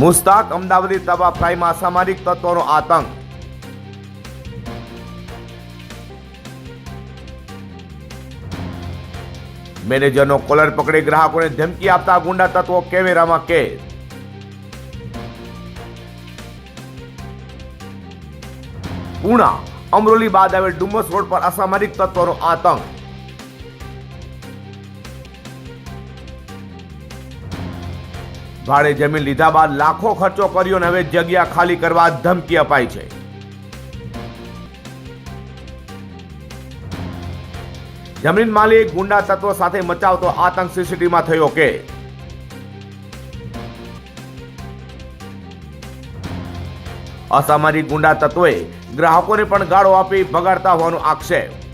મુસ્તાક અમદાવાદી તવા ફ્રાઈમાં અસામાજિક તત્વોનો આતંક. મેનેજરનો કોલર પકડી ગ્રાહકોને ધમકી આપતા ગુંડા તત્વો કેમેરામાં કેદ. પૂણા, અમરોલી બાદ આવેલ ડુમસ રોડ પર અસામાજિક તત્વોનો આતંક. ભાડે જમીન લીધા બાદ લાખો ખર્ચો કર્યો અને હવે જગ્યા ખાલી કરવા ધમકી અપાઈ છે. જમીન માલિક ગુંડા તત્વો સાથે મચાવતો આતંક સીસીટીવીમાં થયો કે અસામાજિક ગુંડા તત્વોએ ગ્રાહકોને પણ ગાળો આપી ભગાડતા હોવાનો આક્ષેપ.